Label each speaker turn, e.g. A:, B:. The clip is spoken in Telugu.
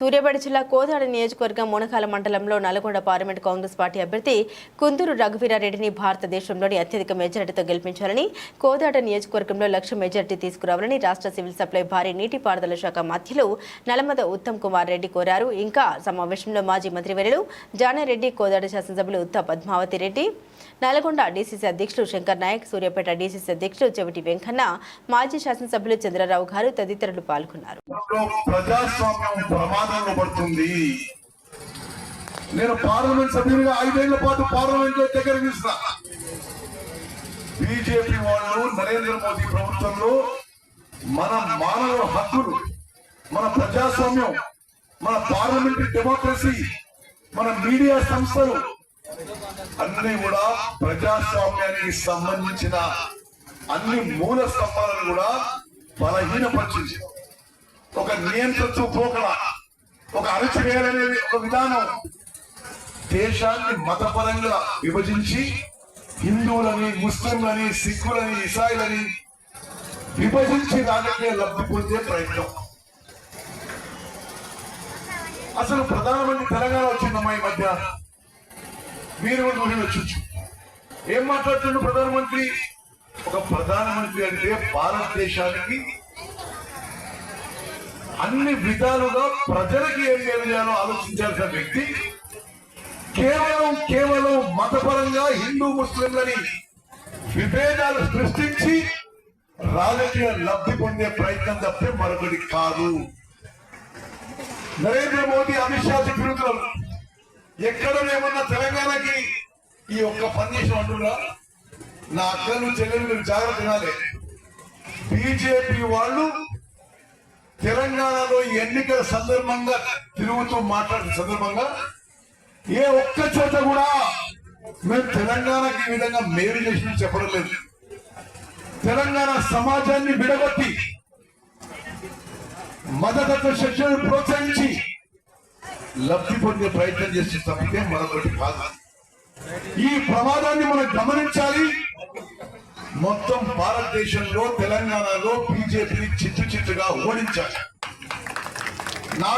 A: సూర్యాపేట జిల్లా కోదాడ నియోజకవర్గం మునకాల మండలంలో నల్గొండ పార్లమెంట్ కాంగ్రెస్ పార్టీ అభ్యర్థి కుందూరు రఘువీరారెడ్డిని భారతదేశంలోని అత్యధిక మెజారిటీతో గెలిపించాలని కోదాడ నియోజకవర్గంలో లక్ష మెజారిటీ తీసుకురావాలని రాష్ట్ర సివిల్ సప్లై భారీ నీటిపారుదల శాఖ మధ్యలో నలమద ఉత్తమ్ కుమార్ రెడ్డి కోరారు. ఇంకా సమావేశంలో మాజీ మంత్రివర్యులు జానారెడ్డి కోదాడ శాసనసభ్యులు ఉత్త పద్మావతి రెడ్డి నల్గొండ డీసీసీ అధ్యక్షులు శంకర్ నాయక్ సూర్యాపేట డీసీసీ అధ్యక్షులు చెవిటి వెంకన్న మాజీ శాసనసభ్యులు చంద్రరావు గారు తదితరులు పాల్గొన్నారు.
B: నేను పార్లమెంట్ సభ్యునిగా ఐదేళ్ళ పాటు పార్లమెంట్లో దగ్గర తీసిన బీజేపీ వాళ్ళు నరేంద్ర మోదీ ప్రభుత్వంలో మన మానవ హక్కులు మన ప్రజాస్వామ్యం మన పార్లమెంటరీ డెమోక్రసీ మన మీడియా సంస్థలు అన్ని కూడా ప్రజాస్వామ్యానికి సంబంధించిన అన్ని మూల స్తంభాలను కూడా బలహీనపరిచింది. ఒక నియంత్రణ పోకడ ఒక అణచివేయాలనే ఒక విధానం. దేశాన్ని మతపరంగా విభజించి హిందువులని ముస్లింలని సిక్కులని ఇసాయిలని విభజించి రాజకీయ లబ్ధి పొందే ప్రయత్నం. అసలు ప్రధానమంత్రి తెలంగాణ వచ్చిందమ్మా ఈ మధ్య? మీరు కూడా చూసి వచ్చుచ్చు ఏం మాట్లాడుతుండ్రు ప్రధానమంత్రి? ఒక ప్రధానమంత్రి అంటే భారతదేశానికి అన్ని విధాలుగా ప్రజలకి ఏం మేలు చేయాలో ఆలోచించాల్సిన వ్యక్తి కేవలం కేవలం మతపరంగా హిందూ ముస్లింలని విభేదాలు సృష్టించి రాజకీయ లబ్ధి పొందే ప్రయత్నం తప్పే మరొకటి కాదు. నరేంద్ర మోదీ అమిత్ షా చెప్పినట్లు ఎక్కడ ఏమన్నా తెలంగాణకి ఈ ఒక్క పని చేసిన అంటున్నా నా అక్కలు చెల్లెలు మీరు జాగ్రత్త వినాలి బీజేపీ వాళ్ళు తెలంగాణలో ఎన్నికల సందర్భంగా తిరుగుతూ మాట్లాడిన సందర్భంగా ఏ ఒక్క చోట కూడా మేము తెలంగాణకి ఈ విధంగా మేలు చేసిన చెప్పడం లేదు. తెలంగాణ సమాజాన్ని విడగొట్టి మతతత్వ శిక్షణను ప్రోత్సహించి లబ్ధి పొందే ప్రయత్నం చేసి తప్పితే మరొకటి కాదు. ఈ ప్రమాదాన్ని మనం గమనించాలి. మొత్తం భారతదేశంలో తెలంగాణలో బీజేపీని చిత్తు చిత్తుగా ఓడించాలి.